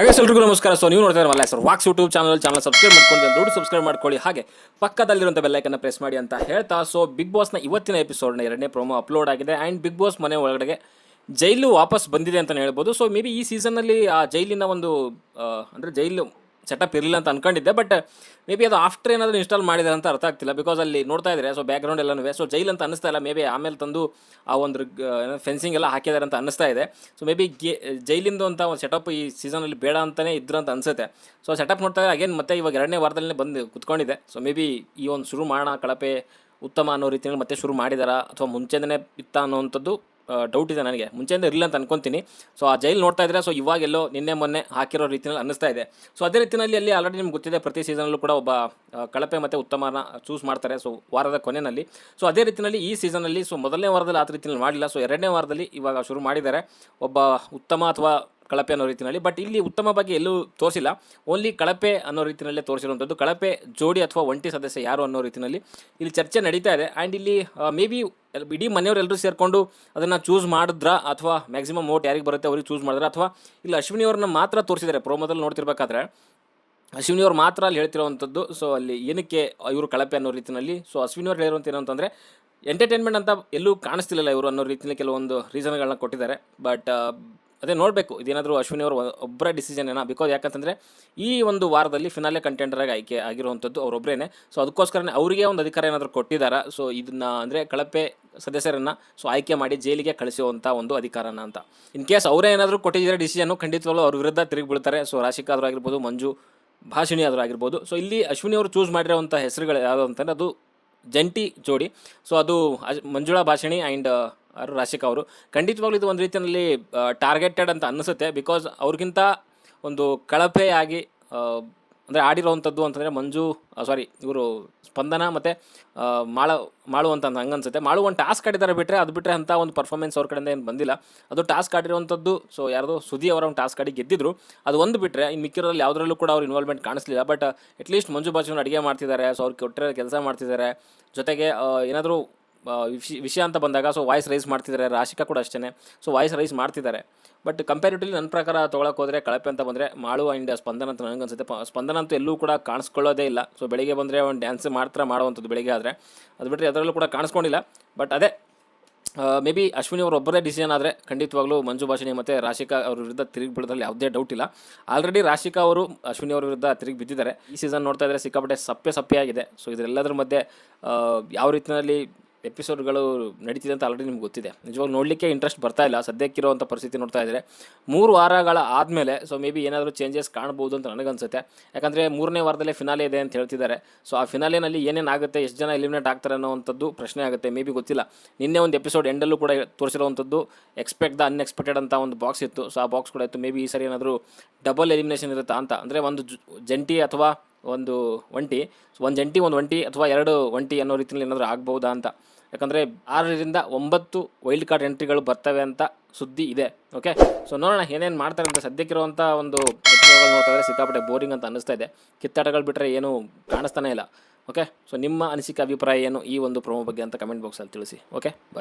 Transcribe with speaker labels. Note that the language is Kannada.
Speaker 1: ಹಾಗೆ ಎಲ್ರಿಗೂ ನಮಸ್ಕಾರ. ಸೊ ನೀವು ನೋಡ್ತಾ ಇರಲ್ಲ sir walks YouTube channel channel subscribe ಮಾಡ್ಕೊಂಡು ದುಡ್ಡು ಸಬ್ಸ್ಕ್ರೈಬ್ ಮಾಡ್ಕೊಳ್ಳಿ. ಹಾಗೆ ಪಕ್ಕದಲ್ಲಿರುವಂಥ ಬೆಲ್ಲೈಕನ್ನ ಪ್ರೆಸ್ ಮಾಡಿ ಅಂತ ಹೇಳ್ತಾ ಸೊ ಬಿಗ್ ಬಾಸ್ನ ಇವತ್ತಿನ ಎಪಿಸೋಡ್ನ ಎರಡನೇ ಪ್ರೋಮೋ ಅಪ್ಲೋಡ್ ಆಗಿದೆ. ಆ್ಯಂಡ್ ಬಿಗ್ ಬಾಸ್ ಮನೆ ಒಳಗಡೆ ಜೈಲು ವಾಪಸ್ ಬಂದಿದೆ ಅಂತಲೇ ಹೇಳ್ಬೋದು. ಸೊ ಮೇ ಬಿ ಈ ಸೀಸನ್ನಲ್ಲಿ ಆ ಜೈಲಿನ ಒಂದು ಅಂದರೆ ಜೈಲು ಸೆಟಪ್ ಇರಲಿಲ್ಲ ಅಂತ ಅನ್ಕೊಂಡಿದ್ದೆ ಬಟ್ ಮೇ ಬಿ ಅದು ಆಫ್ಟರ್ ಏನಾದರೂ ಇನ್ಸ್ಟಾಲ್ ಮಾಡಿದ್ದಾರೆ ಅಂತ ಅರ್ಥ ಆಗ್ತಿಲ್ಲ ಬಿಕಾಸ್ ಅಲ್ಲಿ ನೋಡ್ತಾ ಇದ್ದಾರೆ ಸೊ ಬ್ಯಾಕ್ಗ್ರೌಂಡ್ ಎಲ್ಲನೂ ಸೊ ಜೈಲ್ ಅಂತ ಅನಿಸ್ತಾ ಇಲ್ಲ ಮೇ ಬಿ ಆಮೇಲೆ ತಂದು ಆ ಒಂದು ಫೆನ್ಸಿಂಗ್ ಎಲ್ಲ ಹಾಕಿದ್ದಾರೆ ಅಂತ ಅನಿಸ್ತಾ ಇದೆ. ಸೊ ಮೇ ಬಿ ಜೈಲಿಂದು ಅಂತ ಒಂದು ಸೆಟಪ್ ಈ ಸೀಸನಲ್ಲಿ ಬೇಡ ಅಂತಲೇ ಇದ್ರು ಅಂತ ಅನಿಸುತ್ತೆ. ಸೊ ಸೆಟಪ್ ನೋಡ್ತಾ ಇದ್ದಾರೆ ಅಗೇನ್ ಮತ್ತೆ ಇವಾಗ ಎರಡನೇ ವಾರದಲ್ಲೇ ಬಂದು ಕುತ್ಕೊಂಡಿದೆ. ಸೊ ಮೇ ಬಿ ಈ ಒಂದು ಶುರು ಮಾಡೋಣ ಕಳಪೆ ಉತ್ತಮ ಅನ್ನೋ ರೀತಿಯಲ್ಲಿ ಮತ್ತೆ ಶುರು ಮಾಡಿದಾರ ಅಥವಾ ಮುಂಚೆನೇ ಇತ್ತ ಅನ್ನೋವಂಥದ್ದು ಡೌಟ್ ಇದೆ ನನಗೆ. ಮುಂಚೆಯಿಂದ ಇರಲಿಲ್ಲ ಅಂತ ಅನ್ಕೊಂತೀನಿ. ಸೊ ಆ ಜೈಲ್ ನೋಡ್ತಾ ಇದ್ರೆ ಸೊ ಇವಾಗೆಲ್ಲೋ ನಿನ್ನೆ ಮೊನ್ನೆ ಹಾಕಿರೋ ರೀತಿಯಲ್ಲಿ ಅನ್ನಿಸ್ತಾ ಇದೆ. ಸೊ ಅದೇ ರೀತಿಯಲ್ಲಿ ಅಲ್ಲಿ ಆಲ್ರೆಡಿ ನಿಮ್ಗೆ ಗೊತ್ತಿದೆ, ಪ್ರತಿ ಸೀಸನಲ್ಲೂ ಕೂಡ ಒಬ್ಬ ಕಳಪೆ ಮತ್ತು ಉತ್ತಮನ ಚೂಸ್ ಮಾಡ್ತಾರೆ ಸೊ ವಾರದ ಕೊನೆಯಲ್ಲಿ. ಸೊ ಅದೇ ರೀತಿಯಲ್ಲಿ ಈ ಸೀಸನಲ್ಲಿ ಸೊ ಮೊದಲನೇ ವಾರದಲ್ಲಿ ಆ ರೀತಿಯಲ್ಲಿ ಮಾಡಿಲ್ಲ. ಸೊ ಎರಡನೇ ವಾರದಲ್ಲಿ ಇವಾಗ ಶುರು ಮಾಡಿದ್ದಾರೆ. ಒಬ್ಬ ಉತ್ತಮ ಅಥವಾ ಕಳಪೆ ಅನ್ನೋ ರೀತಿಯಲ್ಲಿ ಬಟ್ ಇಲ್ಲಿ ಉತ್ತಮ ಬಗ್ಗೆ ಎಲ್ಲೂ ತೋರಿಸಿಲ್ಲ. ಓನ್ಲಿ ಕಳಪೆ ಅನ್ನೋ ರೀತಿಯಲ್ಲೇ ತೋರಿಸಿರುವಂಥದ್ದು. ಕಳಪೆ ಜೋಡಿ ಅಥವಾ ಒಂಟಿ ಸದಸ್ಯ ಯಾರು ಅನ್ನೋ ರೀತಿಯಲ್ಲಿ ಇಲ್ಲಿ ಚರ್ಚೆ ನಡೀತಾ ಇದೆ. ಆ್ಯಂಡ್ ಇಲ್ಲಿ ಮೇ ಬಿ ಇಡೀ ಮನೆಯವರೆಲ್ಲರೂ ಸೇರಿಕೊಂಡು ಅದನ್ನು ಚೂಸ್ ಮಾಡಿದ್ರಾ ಅಥವಾ ಮ್ಯಾಕ್ಸಿಮಮ್ ವೋಟ್ ಯಾರಿಗೆ ಬರುತ್ತೆ ಅವ್ರಿಗೆ ಚೂಸ್ ಮಾಡಿದ್ರ ಅಥವಾ ಇಲ್ಲಿ ಅಶ್ವಿನಿ ಅವ್ರನ್ನ ಮಾತ್ರ ತೋರಿಸಿದ್ದಾರೆ ಪ್ರೋಮೋದಲ್ಲಿ ನೋಡ್ತಿರ್ಬೇಕಾದ್ರೆ ಅಶ್ವಿನಿ ಅವ್ರು ಮಾತ್ರ ಅಲ್ಲಿ ಹೇಳ್ತಿರುವಂಥದ್ದು. ಸೊ ಅಲ್ಲಿ ಏನಕ್ಕೆ ಇವರು ಕಳಪೆ ಅನ್ನೋ ರೀತಿಯಲ್ಲಿ ಸೊ ಅಶ್ವಿನಿ ಅವ್ರು ಹೇಳಿರುವಂಥ ಏನು ಅಂತಂದರೆ ಎಂಟರ್ಟೈನ್ಮೆಂಟ್ ಅಂತ ಎಲ್ಲೂ ಕಾಣಿಸ್ತಿಲ್ಲ ಇವರು ಅನ್ನೋ ರೀತಿಯಲ್ಲಿ ಕೆಲವೊಂದು ರೀಸನ್ಗಳನ್ನ ಕೊಟ್ಟಿದ್ದಾರೆ. ಬಟ್ ಅದೇ ನೋಡಬೇಕು. ಇದೇನಾದರೂ ಅಶ್ವಿನಿ ಅವರು ಒಬ್ಬರ ಡಿಸಿಷನ್ ಏನೋ? ಬಿಕಾಸ್ ಯಾಕಂತಂದರೆ ಈ ಒಂದು ವಾರದಲ್ಲಿ ಫಿನಾಲೆ ಕಂಟೆಂಡರಾಗಿ ಆಯ್ಕೆ ಆಗಿರುವಂಥದ್ದು ಅವರೊಬ್ಬರೇನೆ ಸೊ ಅದಕ್ಕೋಸ್ಕರನೇ ಅವರಿಗೆ ಒಂದು ಅಧಿಕಾರ ಏನಾದರೂ ಕೊಟ್ಟಿದ್ದಾರೆ ಸೊ ಇದನ್ನ ಅಂದರೆ ಕಳಪೆ ಸದಸ್ಯರನ್ನು ಸೊ ಆಯ್ಕೆ ಮಾಡಿ ಜೈಲಿಗೆ ಕಳಿಸುವಂಥ ಒಂದು ಅಧಿಕಾರನ ಅಂತ. ಇನ್ ಕೇಸ್ ಅವರೇ ಏನಾದರೂ ಕೊಟ್ಟಿದ್ದಾರೆ ಡಿಸಿಷನ್ನು ಖಂಡಿತವಾಗ್ಲೂ ಅವ್ರ ವಿರುದ್ಧ ತಿರುಗಿ ಬೀಳ್ತಾರೆ. ಸೊ ರಾಶಿಕಾ ಆದರೂ ಆಗಿರ್ಬೋದು, ಮಂಜು ಭಾಷಿಣಿ ಆದರೂ ಆಗಿರ್ಬೋದು. ಸೊ ಇಲ್ಲಿ ಅಶ್ವಿನಿ ಅವರು ಚೂಸ್ ಮಾಡಿರೋವಂಥ ಹೆಸರುಗಳು ಯಾವುದು ಅಂತಂದರೆ ಅದು ಜಂಟಿ ಜೋಡಿ. ಸೊ ಅದು ಮಂಜುಳಾ ಭಾಷಿಣಿ ಆ್ಯಂಡ್ ಅವರು ರಾಶಿಕಾ ಅವರು. ಖಂಡಿತವಾಗ್ಲೂ ಇದು ಒಂದು ರೀತಿಯಲ್ಲಿ ಟಾರ್ಗೆಟೆಡ್ ಅಂತ ಅನ್ನಿಸುತ್ತೆ ಬಿಕಾಸ್ ಅವ್ರಿಗಿಂತ ಒಂದು ಕಳಪೆಯಾಗಿ ಅಂದರೆ ಆಡಿರೋವಂಥದ್ದು ಅಂತಂದರೆ ಮಂಜು ಸಾರಿ ಇವರು ಸ್ಪಂದನ ಮತ್ತು ಮಾಳ ಅಂತ ಹಂಗೆ ಅನ್ಸುತ್ತೆ ಮಾಳು ಒಂದು ಟಾಸ್ಕ್ ಆಡಿದ್ದಾರೆ ಬಿಟ್ಟರೆ ಅದು ಬಿಟ್ಟರೆ ಅಂತ ಒಂದು ಪರ್ಫಾರ್ಮೆನ್ಸ್ ಅವ್ರ ಕಡೆಯಿಂದ ಏನು ಬಂದಿಲ್ಲ. ಅದು ಟಾಸ್ಕ್ ಆಡಿರುವಂಥದ್ದು ಸೊ ಯಾರ್ದೋ ಸುದಿ ಅವರ ಒಂದು ಟಾಸ್ಕ್ ಆಡಿ ಗೆದ್ದಿದ್ರು. ಅದು ಒಂದು ಬಿಟ್ಟರೆ ಇನ್ನು ಮಿಕ್ಕಿರೋದ್ರಲ್ಲಿ ಯಾವುದರಲ್ಲೂ ಕೂಡ ಅವ್ರು ಇನ್ವಾಲ್ವ್ಮೆಂಟ್ ಕಾಣಿಸ್ಲಿಲ್ಲ. ಬಟ್ ಅಟ್ಲೀಸ್ಟ್ ಮಂಜು ಬಾಜುನ ಅಡುಗೆ ಮಾಡ್ತಿದ್ದಾರೆ ಸೊ ಅವ್ರು ಕೊಟ್ಟಿರೋ ಕೆಲಸ ಮಾಡ್ತಿದ್ದಾರೆ. ಜೊತೆಗೆ ಏನಾದರೂ ವಿಷಯ ಅಂತ ಬಂದಾಗ ಸೊ ವಾಯ್ಸ್ ರೈಸ್ ಮಾಡ್ತಿದ್ದಾರೆ, ರಾಶಿಕಾ ಕೂಡ ಅಷ್ಟೇ ಸೊ ವಾಯ್ಸ್ ರೈಸ್ ಮಾಡ್ತಿದ್ದಾರೆ. ಬಟ್ ಕಂಪ್ಯಾರಿಟಿವ್ಲಿ ನನ್ನ ಪ್ರಕಾರ ತೊಗೊಳಕ್ಕೆ ಹೋದರೆ ಕಳಪೆ ಅಂತ ಬಂದರೆ ಮಾಳು ಇಂಡಿಯಾ ಸ್ಪಂದನ ಅಂತ ನನಗೆ ಅನ್ಸುತ್ತೆ. ಪ- ಸ್ಪಂದನ ಅಂತೂ ಎಲ್ಲೂ ಕೂಡ ಕಾಣಿಸ್ಕೊಳ್ಳೋದೇ ಇಲ್ಲ. ಸೊ ಬೆಳಿಗ್ಗೆ ಬಂದರೆ ಒಂದು ಡ್ಯಾನ್ಸ್ ಮಾತ್ರ ಮಾಡುವಂಥದ್ದು ಬೆಳಿಗ್ಗೆ ಆದರೆ. ಅದು ಬಿಟ್ಟರೆ ಅದರಲ್ಲೂ ಕೂಡ ಕಾಣಿಸ್ಕೊಂಡಿಲ್ಲ. ಬಟ್ ಅದೇ ಮೇ ಬಿ ಅಶ್ವಿನಿ ಅವರು ಒಬ್ಬರೇ ಡಿಸಿಷನ್ ಆದರೆ ಖಂಡಿತವಾಗ್ಲೂ ಮಂಜು ಭಾಷಣಿ ಮತ್ತು ರಾಶಿಕಾ ಅವ್ರ ವಿರುದ್ಧ ತಿರುಗಿ ಬಿಡೋದ್ರಲ್ಲಿ ಯಾವುದೇ ಡೌಟ್ ಇಲ್ಲ. ಆಲ್ರೆಡಿ ರಾಶಿಕಾ ಅವರು ಅಶ್ವಿನಿ ಅವ್ರ ವಿರುದ್ಧ ತಿರುಗಿ ಬಿದ್ದಿದ್ದಾರೆ. ಈ ಸೀಸನ್ ನೋಡ್ತಾ ಇದ್ದರೆ ಸಿಕ್ಕಾಪಟ್ಟೆ ಸಪ್ಪೆ ಸಪ್ಪೆ ಆಗಿದೆ ಸೊ ಇದರೆಲ್ಲದರ ಮಧ್ಯೆ ಯಾವ ರೀತಿಯಲ್ಲಿ ಎಪಿಸೋಡ್ಗಳು ನಡೀತಿದೆ ಅಂತ ಆಲ್ರೆಡಿ ನಿಮ್ಗೆ ಗೊತ್ತಿದೆ. ನಿಜವಾಗ ನೋಡಲಿಕ್ಕೆ ಇಂಟ್ರೆಸ್ಟ್ ಬರ್ತಾ ಇಲ್ಲ. ಸದ್ಯಕ್ಕಿರುವಂಥ ಪರಿಸ್ಥಿತಿ ನೋಡ್ತಾ ಇದ್ದರೆ ಮೂರು ವಾರಗಳ ಆದಮೇಲೆ ಸೊ ಮೇ ಬಿ ಏನಾದರೂ ಚೇಂಜಸ್ ಕಾಣ್ಬೋದು ಅಂತ ನನಗನ್ಸುತ್ತೆ. ಯಾಕಂದರೆ ಮೂರನೇ ವಾರದಲ್ಲೇ ಫಿನಾಲೆ ಇದೆ ಅಂತ ಹೇಳ್ತಿದ್ದಾರೆ. ಸೊ ಆ ಫಿನಾಲೆನಲ್ಲಿ ಏನೇನು ಆಗುತ್ತೆ ಎಷ್ಟು ಜನ ಎಲಿಮಿನೇಟ್ ಆಗ್ತಾರೆ ಅನ್ನೋವಂಥದ್ದು ಪ್ರಶ್ನೆ ಆಗುತ್ತೆ. ಮೇ ಬಿ ಗೊತ್ತಿಲ್ಲ. ನಿನ್ನೆ ಒಂದು ಎಪಿಸೋಡ್ ಎಂಡಲ್ಲೂ ಕೂಡ ತೋರಿಸಿರುವಂಥದ್ದು ಎಕ್ಸ್ಪೆಕ್ಟ್ ದ ಅನ್ಎಕ್ಸ್ಪೆಕ್ಟೆಡ್ ಅಂತ ಒಂದು ಬಾಕ್ಸ್ ಇತ್ತು. ಸೊ ಆ ಬಾಕ್ಸ್ ಕೂಡ ಇತ್ತು. ಮೇ ಬಿ ಈ ಸರಿ ಏನಾದರೂ ಡಬಲ್ ಎಲಿಮಿನೇಷನ್ ಇರುತ್ತಾ ಅಂತ. ಅಂದರೆ ಒಂದು ಜಂಟಿ ಅಥವಾ ಒಂದು ಒಂಟಿ. ಒಂದು ಜಂಟಿ, ಒಂದು ಒಂಟಿ ಅಥವಾ ಎರಡು ಒಂಟಿ ಅನ್ನೋ ರೀತಿಯಲ್ಲಿ ಏನಾದರೂ ಆಗ್ಬೋದಾ ಅಂತ. ಯಾಕಂದರೆ ಆರರಿಂದ ಒಂಬತ್ತು ವೈಲ್ಡ್ ಕಾರ್ಡ್ ಎಂಟ್ರಿಗಳು ಬರ್ತವೆ ಅಂತ ಸುದ್ದಿ ಇದೆ. ಓಕೆ ಸೊ ನೋಡೋಣ ಏನೇನು ಮಾಡ್ತಾರೆ ಅಂತ. ಸದ್ಯಕ್ಕಿರುವಂಥ ಒಂದು ಎಪಿಸೋಡ್ಗಳು ನೋಡ್ತಾ ಇದ್ದರೆ ಸಿಕ್ಕಾಪಟ್ಟೆ ಬೋರಿಂಗ್ ಅಂತ ಅನ್ನಿಸ್ತಾ ಇದೆ. ಕಿತ್ತಾಟಗಳು ಬಿಟ್ಟರೆ ಏನೂ ಕಾಣಿಸ್ತಾನೆ ಇಲ್ಲ. ಓಕೆ ಸೊ ನಿಮ್ಮ ಅನಿಸಿಕೆ, ಅಭಿಪ್ರಾಯ ಏನು ಈ ಒಂದು ಪ್ರೋಮೋ ಬಗ್ಗೆ ಅಂತ ಕಮೆಂಟ್ ಬಾಕ್ಸಲ್ಲಿ ತಿಳಿಸಿ. Okay bye